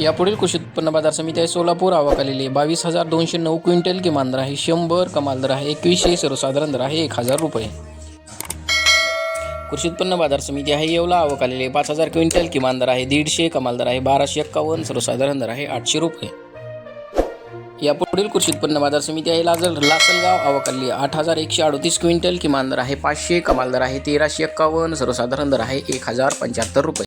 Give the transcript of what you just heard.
यापुढील कृषी उत्पन्न बाजार समिती आहे सोलापूर. आवाखालेली बावीस हजार दोनशे नऊ क्विंटल किमान दर आहे. शंभर कमाल दर आहे. एकवीसशे सर्वसाधारण दर आहे. एक हजार रुपये. कृषी उत्पन्न बाजार समिती आहे. येवला आवक पाच हजार क्विंटल किमान दर आहे. दीडशे कमाल दर आहे. बाराशे एक्कावन्न सर्वसाधारण दर आहे. आठशे रुपये. यापुढील कृषी उत्पन्न बाजार समिती आहे. लाजल लासलगाव आवकाली आठ हजार एकशे अडतीस क्विंटल किमान दर आहे. पाचशे कमाल दर आहे. तेराशे एक्कावन्न सर्वसाधारण दर आहे. एक हजार पंच्याहत्तर रुपये.